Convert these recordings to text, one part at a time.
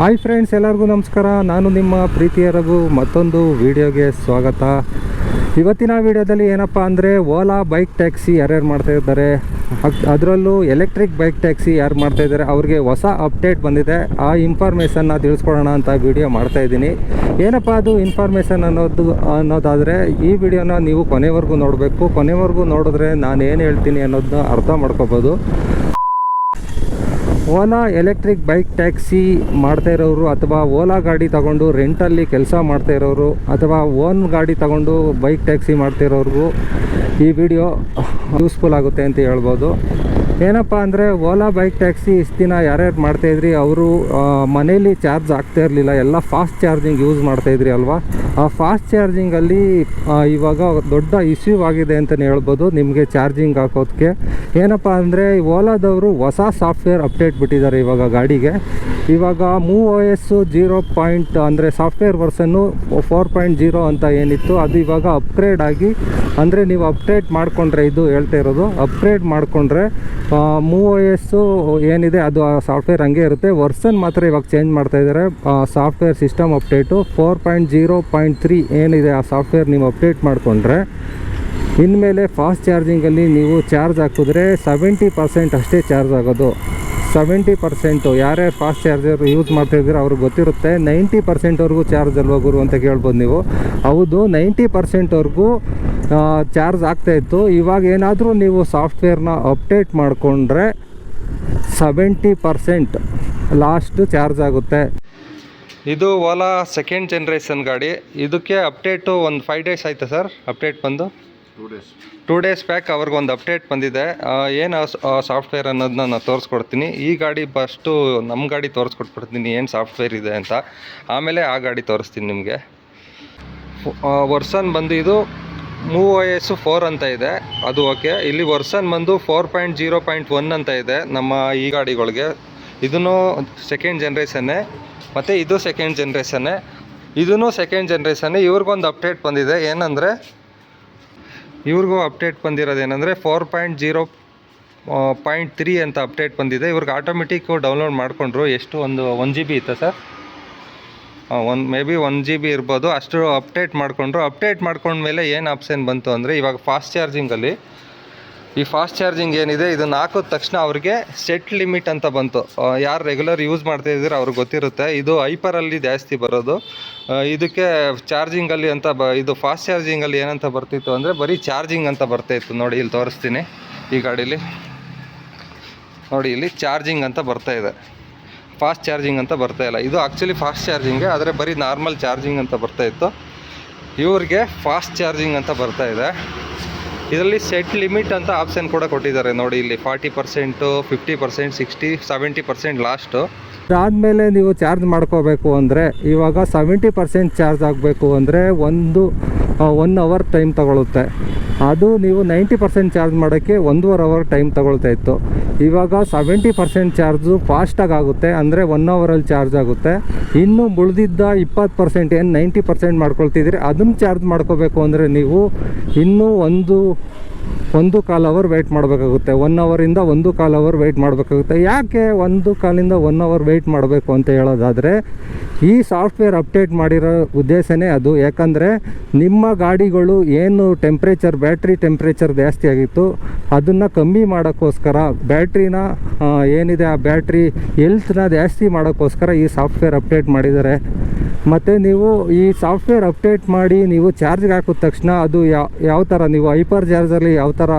Hi friends ಎಲ್ಲರಿಗೂ ನಮಸ್ಕಾರ. ನಾನು ನಿಮ್ಮ ಪ್ರೀತಿಯ ರಘು. ಮತ್ತೊಂದು ವಿಡಿಯೋಗೆ ಸ್ವಾಗತ. ಇವತ್ತಿನ ವಿಡಿಯೋದಲ್ಲಿ ಏನಪ್ಪ ಅಂದರೆ ಓಲಾ ಬೈಕ್ ಟ್ಯಾಕ್ಸಿ ಯಾರ್ಯಾರು ಮಾಡ್ತಾ ಇದ್ದಾರೆ. ಅದರಲ್ಲೂ ಎಲೆಕ್ಟ್ರಿಕ್ ಬೈಕ್ ಟ್ಯಾಕ್ಸಿ ಯಾರು ಮಾಡ್ತಾ ಇದ್ದಾರೆ, ಅವ್ರಿಗೆ ಹೊಸ ಅಪ್ಡೇಟ್ ಬಂದಿದೆ. ಆ ಇನ್ಫಾರ್ಮೇಷನ್ನ ತಿಳಿಸ್ಕೊಡೋಣ ಅಂತ ವಿಡಿಯೋ ಮಾಡ್ತಾ ಇದ್ದೀನಿ. ಏನಪ್ಪ ಅದು ಇನ್ಫಾರ್ಮೇಷನ್ ಅನ್ನೋದು ಅನ್ನೋದಾದರೆ, ಈ ವಿಡಿಯೋನ ನೀವು ಕೊನೆವರೆಗೂ ನೋಡಬೇಕು. ಕೊನೆವರೆಗೂ ನೋಡಿದ್ರೆ ನಾನು ಏನು ಹೇಳ್ತೀನಿ ಅನ್ನೋದನ್ನ ಅರ್ಥ ಮಾಡ್ಕೋಬೋದು. ಓಲಾ ಎಲೆಕ್ಟ್ರಿಕ್ ಬೈಕ್ ಟ್ಯಾಕ್ಸಿ ಮಾಡ್ತಾ ಇರೋರು ಅಥವಾ ಓಲಾ ಗಾಡಿ ತಗೊಂಡು ರೆಂಟಲ್ಲಿ ಕೆಲಸ ಮಾಡ್ತಾ ಇರೋರು ಅಥವಾ ಓನ್ ಗಾಡಿ ತಗೊಂಡು ಬೈಕ್ ಟ್ಯಾಕ್ಸಿ ಮಾಡ್ತಾ ಇರೋರಿಗೂ ಈ ವಿಡಿಯೋ ಯೂಸ್ಫುಲ್ ಆಗುತ್ತೆ ಅಂತ ಹೇಳ್ಬೋದು. ಏನಪ್ಪ ಅಂದರೆ, ಓಲಾ ಬೈಕ್ ಟ್ಯಾಕ್ಸಿ ಇಷ್ಟು ದಿನ ಯಾರ್ಯಾರು ಮಾಡ್ತಾಯಿದ್ರಿ ಅವರು ಮನೇಲಿ ಚಾರ್ಜ್ ಆಗ್ತಾ ಇರಲಿಲ್ಲ. ಎಲ್ಲ ಫಾಸ್ಟ್ ಚಾರ್ಜಿಂಗ್ ಯೂಸ್ ಮಾಡ್ತಾಯಿದ್ರಿ ಅಲ್ವಾ? ಆ ಫಾಸ್ಟ್ ಚಾರ್ಜಿಂಗಲ್ಲಿ ಇವಾಗ ದೊಡ್ಡ ಇಶ್ಯೂ ಆಗಿದೆ ಅಂತಲೇ ಹೇಳ್ಬೋದು ನಿಮಗೆ ಚಾರ್ಜಿಂಗ್ ಹಾಕೋದಕ್ಕೆ ಏನಪ್ಪ ಅಂದರೆ ಓಲಾದವರು ಹೊಸ ಸಾಫ್ಟ್ವೇರ್ ಅಪ್ಡೇಟ್ ಬಿಟ್ಟಿದ್ದಾರೆ ಇವಾಗ ಗಾಡಿಗೆ. ಇವಾಗ ಮೂ ಓ ಎಸ್ ಜೀರೋ ಪಾಯಿಂಟ್ ಅಂದರೆ software version four point zero ಅಂತ ಏನಿತ್ತು, ಅದು ಇವಾಗ ಅಪ್ಗ್ರೇಡ್ ಆಗಿ, ಅಂದರೆ ನೀವು ಅಪ್ಡೇಟ್ ಮಾಡಿಕೊಂಡ್ರೆ ಇದು ಹೇಳ್ತಾ ಇರೋದು ಅಪ್ಗ್ರೇಡ್ ಮಾಡಿಕೊಂಡ್ರೆ ಮೂ ಓ ಎಸ್ಸು ಏನಿದೆ ಅದು ಆ ಸಾಫ್ಟ್ವೇರ್ ಹಂಗೆ ಇರುತ್ತೆ. ವರ್ಸನ್ ಮಾತ್ರ ಇವಾಗ ಚೇಂಜ್ ಮಾಡ್ತಾ ಇದ್ದಾರೆ. Software system update four point zero point three ಏನಿದೆ ಆ ಸಾಫ್ಟ್ವೇರ್ ನೀವು ಅಪ್ಡೇಟ್ ಮಾಡಿಕೊಂಡ್ರೆ, ಇನ್ಮೇಲೆ ಫಾಸ್ಟ್ ಚಾರ್ಜಿಂಗಲ್ಲಿ ನೀವು ಚಾರ್ಜ್ ಹಾಕಿದ್ರೆ ಸೆವೆಂಟಿ ಪರ್ಸೆಂಟ್ ಅಷ್ಟೇ ಚಾರ್ಜ್ ಆಗೋದು. ಸೆವೆಂಟಿ ಪರ್ಸೆಂಟು ಯಾರೇ ಫಾಸ್ಟ್ ಚಾರ್ಜರ್ ಯೂಸ್ ಮಾಡ್ತಿದ್ದೀರ ಅವ್ರಿಗೆ ಗೊತ್ತಿರುತ್ತೆ. ನೈಂಟಿ ಪರ್ಸೆಂಟ್ವರೆಗೂ ಚಾರ್ಜ್ ಅಲ್ವಾ ಗುರು ಅಂತ ಕೇಳ್ಬೋದು ನೀವು. ಹೌದು ನೈಂಟಿ ಪರ್ಸೆಂಟ್ವರೆಗೂ ಚಾರ್ಜ್ ಆಗ್ತಾಯಿತ್ತು ಇವಾಗ ಏನಾದರೂ ನೀವು ಸಾಫ್ಟ್ವೇರ್ನ ಅಪ್ಡೇಟ್ ಮಾಡಿಕೊಂಡ್ರೆ ಸೆವೆಂಟಿ ಪರ್ಸೆಂಟ್ ಲಾಸ್ಟ್ ಚಾರ್ಜ್ ಆಗುತ್ತೆ. ಇದು ಓಲಾ ಸೆಕೆಂಡ್ ಜನ್ರೇಷನ್ ಗಾಡಿ. ಇದಕ್ಕೆ ಅಪ್ಡೇಟು ಒಂದು ಫೈವ್ ಡೇಸ್ ಆಯಿತಾ ಸರ್ ಅಪ್ಡೇಟ್ ಬಂದು? Two days two days back ಅವ್ರಿಗೊಂದು ಅಪ್ಡೇಟ್ ಬಂದಿದೆ. ಏನು ಸಾಫ್ಟ್ವೇರ್ ಅನ್ನೋದನ್ನ ನಾನು ತೋರಿಸ್ಕೊಡ್ತೀನಿ. ಈ ಗಾಡಿ ಫಸ್ಟು ನಮ್ಮ ಗಾಡಿ ತೋರಿಸ್ಕೊಟ್ಬಿಡ್ತೀನಿ. ಏನು ಸಾಫ್ಟ್ವೇರ್ ಇದೆ ಅಂತ. ಆಮೇಲೆ ಆ ಗಾಡಿ ತೋರಿಸ್ತೀನಿ ನಿಮಗೆ. ವರ್ಸನ್ ಬಂದು ಇದು ಮೂವ್ ಐ ಎಸ್ ಫೋರ್ ಅಂತ ಇದೆ. ಅದು ಓಕೆ ಇಲ್ಲಿ ವರ್ಸನ್ ಬಂದು four point zero point one ಅಂತ ಇದೆ ನಮ್ಮ ಈ ಗಾಡಿಗಳಿಗೆ. ಇದನ್ನು ಸೆಕೆಂಡ್ ಜನ್ರೇಷನ್ನೇ ಮತ್ತು ಇದು ಸೆಕೆಂಡ್ ಜನ್ರೇಷನ್ನೇ ಇದೂ ಸೆಕೆಂಡ್ ಜನ್ರೇಷನ್ನೇ ಇವ್ರಿಗೊಂದು ಅಪ್ಡೇಟ್ ಬಂದಿದೆ. ಏನಂದರೆ ಇವ್ರಿಗೂ update ಬಂದಿರೋದೇನೆಂದರೆ four point zero point three ಅಂತ ಅಪ್ಡೇಟ್ ಬಂದಿದೆ. ಇವ್ರಿಗೆ ಆಟೋಮೆಟಿಕ್ಕು ಡೌನ್ಲೋಡ್ ಮಾಡಿಕೊಂಡ್ರು. ಎಷ್ಟು? ಒಂದು ಒನ್ ಜಿ ಬಿ ಇತ್ತಾ ಸರ್ ಒಂದು M B one G B ಇರ್ಬೋದು. ಅಷ್ಟು ಅಪ್ಡೇಟ್ ಮಾಡಿಕೊಂಡ್ರು. ಅಪ್ಡೇಟ್ ಮಾಡ್ಕೊಂಡ್ಮೇಲೆ ಏನು ಆಪ್ಷನ್ ಬಂತು ಅಂದರೆ ಇವಾಗ ಫಾಸ್ಟ್ ಚಾರ್ಜಿಂಗಲ್ಲಿ ಈ ಫಾಸ್ಟ್ ಚಾರ್ಜಿಂಗ್ ಏನಿದೆ ಇದನ್ನು ಹಾಕಿದ ತಕ್ಷಣ ಅವ್ರಿಗೆ ಸೆಟ್ ಲಿಮಿಟ್ ಅಂತ ಬಂತು. ಯಾರು ರೆಗ್ಯುಲರ್ ಯೂಸ್ ಮಾಡ್ತಾ ಇದ್ದೀರ ಅವ್ರಿಗೆ ಗೊತ್ತಿರುತ್ತೆ. ಇದು ಹೈಪರಲ್ಲಿ ಜಾಸ್ತಿ ಬರೋದು. ಇದಕ್ಕೆ ಚಾರ್ಜಿಂಗಲ್ಲಿ ಅಂತ ಬ, ಇದು ಫಾಸ್ಟ್ ಚಾರ್ಜಿಂಗಲ್ಲಿ ಏನಂತ ಬರ್ತಿತ್ತು ಅಂದರೆ ಬರೀ ಚಾರ್ಜಿಂಗ್ ಅಂತ ಬರ್ತಾಯಿತ್ತು ನೋಡಿ, ಇಲ್ಲಿ ತೋರಿಸ್ತೀನಿ. ಈ ಗಾಡೀಲಿ ನೋಡಿ, ಇಲ್ಲಿ ಚಾರ್ಜಿಂಗ್ ಅಂತ ಬರ್ತಾ ಇದೆ. ಫಾಸ್ಟ್ ಚಾರ್ಜಿಂಗ್ ಅಂತ ಬರ್ತಾ ಇಲ್ಲ. ಇದು ಆ್ಯಕ್ಚುಲಿ ಫಾಸ್ಟ್ ಚಾರ್ಜಿಂಗೆ ಆದರೆ ಬರೀ ನಾರ್ಮಲ್ ಚಾರ್ಜಿಂಗ್ ಅಂತ ಬರ್ತಾ ಇತ್ತು. ಇವ್ರಿಗೆ ಫಾಸ್ಟ್ ಚಾರ್ಜಿಂಗ್ ಅಂತ ಬರ್ತಾ ಇದೆ. ಇದರಲ್ಲಿ ಸೆಟ್ ಲಿಮಿಟ್ ಅಂತ ಆಪ್ಷನ್ ಕೂಡ ಕೊಟ್ಟಿದ್ದಾರೆ. ನೋಡಿ ಇಲ್ಲಿ forty percent fifty percent sixty seventy percent last ಅದಾದಮೇಲೆ ನೀವು ಚಾರ್ಜ್ ಮಾಡ್ಕೋಬೇಕು ಅಂದರೆ ಇವಾಗ ಸೆವೆಂಟಿ ಪರ್ಸೆಂಟ್ ಚಾರ್ಜ್ ಆಗಬೇಕು ಅಂದರೆ ಒಂದು ಒನ್ ಅವರ್ ಟೈಮ್ ತಗೊಳುತ್ತೆ. ಅದು ನೀವು ನೈಂಟಿ ಪರ್ಸೆಂಟ್ ಚಾರ್ಜ್ ಮಾಡೋಕ್ಕೆ ಒಂದೂವರೆ ಅವರ್ ಟೈಮ್ ತಗೊಳ್ತಾ ಇತ್ತು. ಇವಾಗ ಸೆವೆಂಟಿ ಪರ್ಸೆಂಟ್ ಚಾರ್ಜು ಫಾಸ್ಟಾಗಿ ಆಗುತ್ತೆ, ಅಂದರೆ ಒನ್ ಅವರಲ್ಲಿ ಚಾರ್ಜ್ ಆಗುತ್ತೆ. ಇನ್ನು ಉಳಿದಿದ್ದ ಇಪ್ಪತ್ತು ಪರ್ಸೆಂಟ್ ಏನು ನೈಂಟಿ ಪರ್ಸೆಂಟ್ ಮಾಡ್ಕೊಳ್ತಿದ್ದೀರಿ, ಅದನ್ನು ಚಾರ್ಜ್ ಮಾಡ್ಕೋಬೇಕು ಅಂದರೆ ನೀವು ಇನ್ನೂ ಒಂದು ಒಂದು ಕಾಲ್ ಅವರ್ ವೆಯ್ಟ್ ಮಾಡಬೇಕಾಗುತ್ತೆ. ಒನ್ ಅವರಿಂದ ಒಂದು ಕಾಲ್ ಅವರ್ ವೆಯ್ಟ್ ಮಾಡಬೇಕಾಗುತ್ತೆ. ಯಾಕೆ ಒಂದು ಕಾಲಿಂದ ಒನ್ ಅವರ್ ವೆಯ್ಟ್ ಮಾಡಬೇಕು ಅಂತ ಹೇಳೋದಾದರೆ, ಈ ಸಾಫ್ಟ್ವೇರ್ ಅಪ್ಡೇಟ್ ಮಾಡಿರೋ ಉದ್ದೇಶನೇ ಅದು. ಯಾಕಂದರೆ, ನಿಮ್ಮ ಗಾಡಿಗಳು ಏನು ಟೆಂಪ್ರೇಚರ್ ಬ್ಯಾಟ್ರಿ ಟೆಂಪ್ರೇಚರ್ ಜಾಸ್ತಿ ಆಗಿತ್ತು, ಅದನ್ನು ಕಮ್ಮಿ ಮಾಡೋಕ್ಕೋಸ್ಕರ ಬ್ಯಾಟ್ರಿನ ಏನಿದೆ ಆ ಬ್ಯಾಟ್ರಿ ಎಲ್ತ್ನ ಜಾಸ್ತಿ ಮಾಡೋಕ್ಕೋಸ್ಕರ ಈ ಸಾಫ್ಟ್ವೇರ್ ಅಪ್ಡೇಟ್ ಮಾಡಿದ್ದಾರೆ. ಮತ್ತು ನೀವು ಈ ಸಾಫ್ಟ್ವೇರ್ ಅಪ್ಡೇಟ್ ಮಾಡಿ ನೀವು ಚಾರ್ಜ್ಗೆ ಹಾಕಿದ ತಕ್ಷಣ ಅದು ಯಾವ ಯಾವ ಥರ ನೀವು ಹೈಪರ್ ಚಾರ್ಜಲ್ಲಿ ಯಾವ ಥರ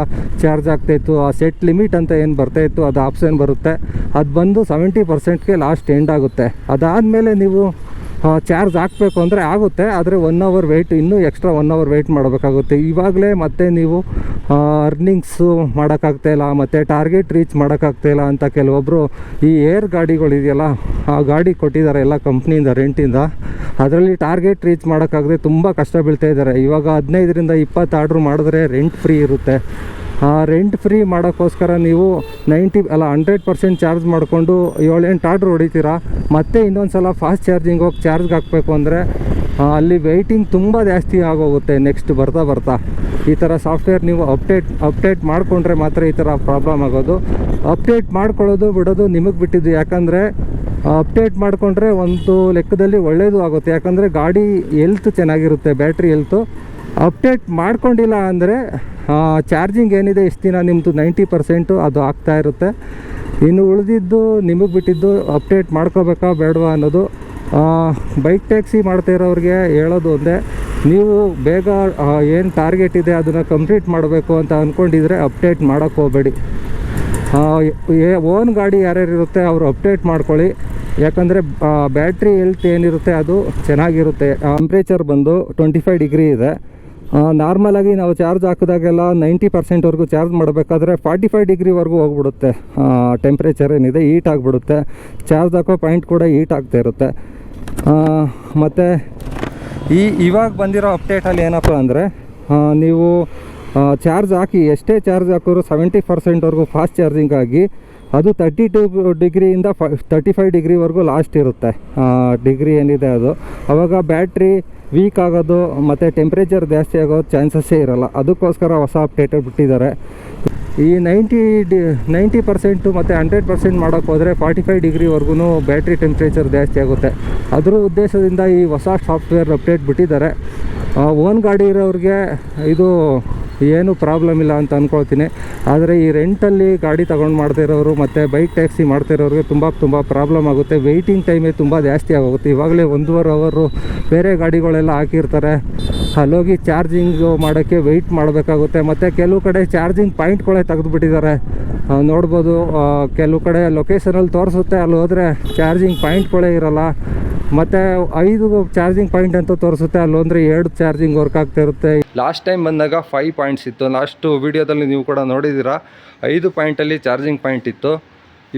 ಚಾರ್ಜ್ ಆಗ್ತಾಯಿತ್ತು ಆ ಸೆಟ್ ಲಿಮಿಟ್ ಅಂತ ಏನು ಬರ್ತಾಯಿತ್ತು ಅದು ಆಪ್ಷನ್ ಬರುತ್ತೆ. ಅದು ಬಂದು ಸೆವೆಂಟಿ ಪರ್ಸೆಂಟ್ಗೆ ಲಾಸ್ಟ್ ಎಂಡ್ ಆಗುತ್ತೆ. ಅದಾದಮೇಲೆ ನೀವು ಚಾರ್ಜ್ ಹಾಕಬೇಕು ಅಂದರೆ ಆಗುತ್ತೆ, ಆದರೆ ಒನ್ ಅವರ್ ವೆಯ್ಟ್ ಇನ್ನೂ ಎಕ್ಸ್ಟ್ರಾ ಒನ್ ಅವರ್ ವೆಯ್ಟ್ ಮಾಡಬೇಕಾಗುತ್ತೆ. ಇವಾಗಲೇ ಮತ್ತೆ ನೀವು ಅರ್ನಿಂಗ್ಸು ಮಾಡೋಕ್ಕಾಗ್ತಾಯಿಲ್ಲ ಮತ್ತು ಟಾರ್ಗೆಟ್ ರೀಚ್ ಮಾಡೋಕ್ಕಾಗ್ತಾಯಿಲ್ಲ ಅಂತ ಕೆಲವೊಬ್ಬರು ಈ ಏರ್ ಗಾಡಿಗಳಿದೆಯಲ್ಲ ಆ ಗಾಡಿ ಕೊಟ್ಟಿದ್ದಾರೆ ಎಲ್ಲ ಕಂಪ್ನಿಯಿಂದ ರೆಂಟಿಂದ ಅದರಲ್ಲಿ ಟಾರ್ಗೆಟ್ ರೀಚ್ ಮಾಡೋಕ್ಕಾಗದೆ ತುಂಬ ಕಷ್ಟ ಬೀಳ್ತಾ ಇದ್ದಾರೆ. ಇವಾಗ ಹದಿನೈದರಿಂದ ಇಪ್ಪತ್ತು ಆರ್ಡ್ರ್ ಮಾಡಿದ್ರೆ ರೆಂಟ್ ಫ್ರೀ ಇರುತ್ತೆ. ರೆಂಟ್ ಫ್ರೀ ಮಾಡೋಕ್ಕೋಸ್ಕರ ನೀವು ನೈಂಟಿ ಅಲ್ಲ ಹಂಡ್ರೆಡ್ ಪರ್ಸೆಂಟ್ ಚಾರ್ಜ್ ಮಾಡಿಕೊಂಡು ಏಳೆಂಟು ಆರ್ಡ್ರ್ ಹೊಡಿತೀರಾ? ಮತ್ತೆ ಇನ್ನೊಂದು ಸಲ ಫಾಸ್ಟ್ ಚಾರ್ಜಿಂಗ್ ಹೋಗಿ ಚಾರ್ಜ್ಗೆ ಹಾಕಬೇಕು ಅಂದರೆ ಅಲ್ಲಿ ವೆಯ್ಟಿಂಗ್ ತುಂಬ ಜಾಸ್ತಿ ಆಗೋಗುತ್ತೆ ನೆಕ್ಸ್ಟ್ ಬರ್ತಾ ಬರ್ತಾ. ಈ ಥರ ಸಾಫ್ಟ್ವೇರ್ ನೀವು ಅಪ್ಡೇಟ್ ಅಪ್ಡೇಟ್ ಮಾಡಿಕೊಂಡ್ರೆ ಮಾತ್ರ ಈ ಥರ ಪ್ರಾಬ್ಲಮ್ ಆಗೋದು. ಅಪ್ಡೇಟ್ ಮಾಡ್ಕೊಳ್ಳೋದು ಬಿಡೋದು ನಿಮಗೆ ಬಿಟ್ಟಿದ್ದು ಯಾಕಂದರೆ ಅಪ್ಡೇಟ್ ಮಾಡಿಕೊಂಡ್ರೆ ಒಂದು ಲೆಕ್ಕದಲ್ಲಿ ಒಳ್ಳೆಯದು ಆಗುತ್ತೆ. ಯಾಕಂದರೆ ಗಾಡಿ ಎಲ್ತ್ ಚೆನ್ನಾಗಿರುತ್ತೆ ಬ್ಯಾಟ್ರಿ ಎಲ್ತು ಅಪ್ಡೇಟ್ ಮಾಡ್ಕೊಂಡಿಲ್ಲ ಅಂದರೆ ಚಾರ್ಜಿಂಗ್ ಏನಿದೆ ಇಷ್ಟು ದಿನ ನಿಮ್ಮದು ನೈಂಟಿ ಪರ್ಸೆಂಟು ಅದು ಆಗ್ತಾ ಇರುತ್ತೆ. ಇನ್ನು ಉಳಿದಿದ್ದು ನಿಮಗೆ ಬಿಟ್ಟಿದ್ದು ಅಪ್ಡೇಟ್ ಮಾಡ್ಕೋಬೇಕಾ ಬೇಡವಾ ಅನ್ನೋದು ಬೈಕ್ ಟ್ಯಾಕ್ಸಿ ಮಾಡ್ತಾ ಇರೋರಿಗೆ ಹೇಳೋದು ಒಂದೇ, ನೀವು ಬೇಗ ಏನು ಟಾರ್ಗೆಟ್ ಇದೆ ಅದನ್ನು ಕಂಪ್ಲೀಟ್ ಮಾಡಬೇಕು ಅಂತ ಅಂದ್ಕೊಂಡಿದ್ರೆ ಅಪ್ಡೇಟ್ ಮಾಡೋಕ್ಕೆ ಹೋಗಬೇಡಿ. ಓನ್ ಗಾಡಿ ಯಾರ್ಯಾರು ಇರುತ್ತೆ ಅವರು ಅಪ್ಡೇಟ್ ಮಾಡ್ಕೊಳ್ಳಿ. ಯಾಕಂದರೆ ಬ್ಯಾಟ್ರಿ ಹೆಲ್ತ್ ಏನಿರುತ್ತೆ ಅದು ಚೆನ್ನಾಗಿರುತ್ತೆ. ಟೆಂಪ್ರೇಚರ್ ಬಂದು ಟ್ವೆಂಟಿ ಫೈವ್ ಡಿಗ್ರಿ ಇದೆ. ನಾರ್ಮಲಾಗಿ ನಾವು ಚಾರ್ಜ್ ಹಾಕಿದಾಗೆಲ್ಲ ನೈಂಟಿ ಪರ್ಸೆಂಟ್ವರೆಗೂ ಚಾರ್ಜ್ ಮಾಡಬೇಕಾದ್ರೆ ಫಾರ್ಟಿ ಫೈವ್ ಡಿಗ್ರಿವರೆಗೂ ಹೋಗ್ಬಿಡುತ್ತೆ. ಟೆಂಪ್ರೇಚರ್ ಏನಿದೆ ಹೀಟ್ ಆಗಿಬಿಡುತ್ತೆ. ಚಾರ್ಜ್ ಹಾಕೋ ಪಾಯಿಂಟ್ ಕೂಡ ಹೀಟ್ ಆಗ್ತಾ ಇರುತ್ತೆ. ಮತ್ತು ಈ ಇವಾಗ ಬಂದಿರೋ ಅಪ್ಡೇಟಲ್ಲಿ ಏನಪ್ಪ ಅಂದರೆ ನೀವು ಚಾರ್ಜ್ ಹಾಕಿ ಎಷ್ಟೇ ಚಾರ್ಜ್ ಹಾಕಿದ್ರು ಸೆವೆಂಟಿ ಪರ್ಸೆಂಟ್ವರೆಗೂ ಫಾಸ್ಟ್ ಚಾರ್ಜಿಂಗ್ ಆಗಿ ಅದು ತರ್ಟಿ ಟು ಡಿಗ್ರಿಯಿಂದ ಫ ತರ್ಟಿ ಫೈವ್ ಡಿಗ್ರಿವರೆಗೂ ಲಾಸ್ಟ್ ಇರುತ್ತೆ. ಡಿಗ್ರಿ ಏನಿದೆ ಅದು. ಆವಾಗ ಬ್ಯಾಟ್ರಿ ವೀಕ್ ಆಗೋದು ಮತ್ತು ಟೆಂಪ್ರೇಚರ್ ಜಾಸ್ತಿ ಆಗೋ ಚಾನ್ಸಸ್ಸೇ ಇರಲ್ಲ. ಅದಕ್ಕೋಸ್ಕರ ಹೊಸ ಅಪ್ಡೇಟ್ ಬಿಟ್ಟಿದ್ದಾರೆ. ಈ ನೈಂಟಿ ಡಿ ನೈಂಟಿ ಪರ್ಸೆಂಟು ಮತ್ತು ಹಂಡ್ರೆಡ್ ಪರ್ಸೆಂಟ್ ಮಾಡೋಕ್ಕೆ ಹೋದರೆ ಫಾರ್ಟಿ ಫೈವ್ ಡಿಗ್ರಿವರೆಗೂ ಬ್ಯಾಟ್ರಿ ಟೆಂಪ್ರೇಚರ್ ಜಾಸ್ತಿ ಆಗುತ್ತೆ. ಅದ್ರ ಉದ್ದೇಶದಿಂದ ಈ ಹೊಸ ಸಾಫ್ಟ್ವೇರ್ ಅಪ್ಡೇಟ್ ಬಿಟ್ಟಿದ್ದಾರೆ. ಓನ್ ಗಾಡಿ ಇರೋರಿಗೆ ಇದು ಏನು ಪ್ರಾಬ್ಲಮ್ ಇಲ್ಲ ಅಂತ ಅಂದ್ಕೊಳ್ತೀನಿ ಆದರೆ ಈ ರೆಂಟಲ್ಲಿ ಗಾಡಿ ತಗೊಂಡು ಮಾಡ್ತಿರೋರು ಮತ್ತು ಬೈಕ್ ಟ್ಯಾಕ್ಸಿ ಮಾಡ್ತಿರೋರಿಗೆ ತುಂಬ ತುಂಬ ಪ್ರಾಬ್ಲಮ್ ಆಗುತ್ತೆ. ವೆಯ್ಟಿಂಗ್ ಟೈಮೇ ತುಂಬ ಜಾಸ್ತಿ ಆಗೋಗುತ್ತೆ. ಇವಾಗಲೇ ಒಂದೂವರೆ ಅವರು ಬೇರೆ ಗಾಡಿಗಳೆಲ್ಲ ಹಾಕಿರ್ತಾರೆ. ಅಲ್ಲೋಗಿ ಚಾರ್ಜಿಂಗು ಮಾಡೋಕ್ಕೆ ವೆಯ್ಟ್ ಮಾಡಬೇಕಾಗುತ್ತೆ. ಮತ್ತು ಕೆಲವು ಕಡೆ ಚಾರ್ಜಿಂಗ್ ಪಾಯಿಂಟ್ಗಳೇ ತೆಗೆದುಬಿಟ್ಟಿದ್ದಾರೆ. ನೋಡ್ಬೋದು ಕೆಲವು ಕಡೆ ಲೊಕೇಶನಲ್ಲಿ ತೋರಿಸುತ್ತೆ, ಅಲ್ಲಿ ಹೋದರೆ ಚಾರ್ಜಿಂಗ್ ಪಾಯಿಂಟ್ಗಳೇ ಇರಲ್ಲ. ಮತ್ತು ಐದು ಚಾರ್ಜಿಂಗ್ ಪಾಯಿಂಟ್ ಅಂತ ತೋರಿಸುತ್ತೆ. ಅಲ್ಲೊಂದ್ರೆ ಎರಡು ಚಾರ್ಜಿಂಗ್ ವರ್ಕ್ ಆಗ್ತಾ ಇರುತ್ತೆ. ಲಾಸ್ಟ್ ಟೈಮ್ ಬಂದಾಗ ಫೈವ್ ಪಾಯಿಂಟ್ಸ್ ಇತ್ತು. ಲಾಸ್ಟು ವಿಡಿಯೋದಲ್ಲಿ ನೀವು ಕೂಡ ನೋಡಿದ್ದೀರಾ, ಐದು ಪಾಯಿಂಟಲ್ಲಿ ಚಾರ್ಜಿಂಗ್ ಪಾಯಿಂಟ್ ಇತ್ತು.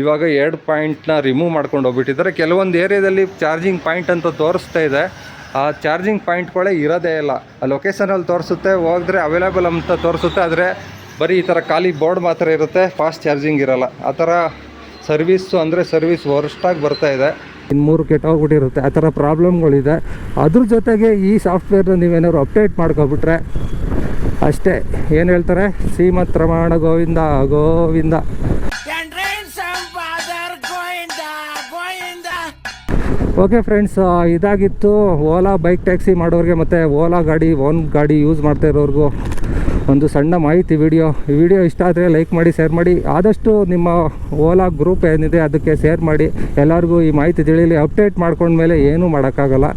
ಇವಾಗ ಎರಡು ಪಾಯಿಂಟ್ನ ರಿಮೂವ್ ಮಾಡ್ಕೊಂಡು ಹೋಗ್ಬಿಟ್ಟಿದ್ದಾರೆ. ಕೆಲವೊಂದು ಏರಿಯಾದಲ್ಲಿ ಚಾರ್ಜಿಂಗ್ ಪಾಯಿಂಟ್ ಅಂತ ತೋರಿಸ್ತಾ ಇದೆ. ಆ ಚಾರ್ಜಿಂಗ್ ಪಾಯಿಂಟ್ಗಳೇ ಇರೋದೇ ಇಲ್ಲ. ಆ ಲೊಕೇಶನಲ್ಲಿ ತೋರಿಸುತ್ತೆ ಹೋಗಿದ್ರೆ ಅವೈಲೇಬಲ್ ಅಂತ ತೋರಿಸುತ್ತೆ. ಆದರೆ ಬರೀ ಈ ಥರ ಖಾಲಿ ಬೋರ್ಡ್ ಮಾತ್ರ ಇರುತ್ತೆ. ಫಾಸ್ಟ್ ಚಾರ್ಜಿಂಗ್ ಇರಲ್ಲ. ಆ ಥರ ಸರ್ವೀಸು ಅಂದರೆ ಸರ್ವಿಸ್ ವರ್ಸ್ಟಾಗಿ ಬರ್ತಾ ಇದೆ. ಇನ್ನು ಮೂರು ಕೆಟ್ಟೋಗ್ಬಿಟ್ಟಿರುತ್ತೆ. ಆ ಥರ ಪ್ರಾಬ್ಲಮ್ಗಳಿದೆ. ಅದ್ರ ಜೊತೆಗೆ ಈ ಸಾಫ್ಟ್ವೇರ್ನ ನೀವೇನಾದ್ರು ಅಪ್ಡೇಟ್ ಮಾಡ್ಕೊಬಿಟ್ರೆ ಅಷ್ಟೇ. ಏನು ಹೇಳ್ತಾರೆ? ಸೀಮತ್ ರಮಣ ಗೋವಿಂದ ಗೋವಿಂದ. ಓಕೆ ಫ್ರೆಂಡ್ಸ್ ಇದಾಗಿತ್ತು. ಓಲಾ ಬೈಕ್ ಟ್ಯಾಕ್ಸಿ ಮಾಡೋರಿಗೆ ಮತ್ತು ಓಲಾ ಗಾಡಿ, ಓನ್ ಗಾಡಿ ಯೂಸ್ ಮಾಡ್ತಾ ಇರೋರಿಗೂ. ಒಂದು ಸಣ್ಣ ಮಾಹಿತಿ ವಿಡಿಯೋ. ಈ ವಿಡಿಯೋ ಇಷ್ಟ ಆದರೆ ಲೈಕ್ ಮಾಡಿ ಶೇರ್ ಮಾಡಿ. ಆದಷ್ಟು ನಿಮ್ಮ ಓಲಾ ಗ್ರೂಪ್ ಏನಿದೆ ಅದಕ್ಕೆ ಶೇರ್ ಮಾಡಿ. ಎಲ್ಲರಿಗೂ ಈ ಮಾಹಿತಿ ತಿಳಿಯಲಿ ಅಪ್ಡೇಟ್ ಮಾಡ್ಕೊಂಡ್ಮೇಲೆ ಏನೂ ಮಾಡೋಕ್ಕಾಗಲ್ಲ.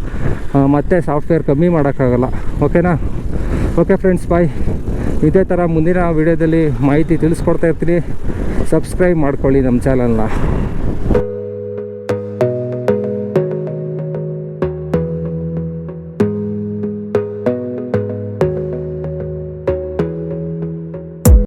ಮತ್ತೆ ಸಾಫ್ಟ್ವೇರ್ ಕಮ್ಮಿ ಮಾಡೋಕ್ಕಾಗಲ್ಲ. ಓಕೆನಾ ಓಕೆ ಫ್ರೆಂಡ್ಸ್ ಬಾಯ್ ಇದೇ ಥರ ಮುಂದಿನ ವಿಡಿಯೋದಲ್ಲಿ ಮಾಹಿತಿ ತಿಳಿಸ್ಕೊಡ್ತಾ ಇರ್ತೀನಿ. ಸಬ್ಸ್ಕ್ರೈಬ್ ಮಾಡ್ಕೊಳ್ಳಿ ನಮ್ಮ ಚಾನಲ್ನ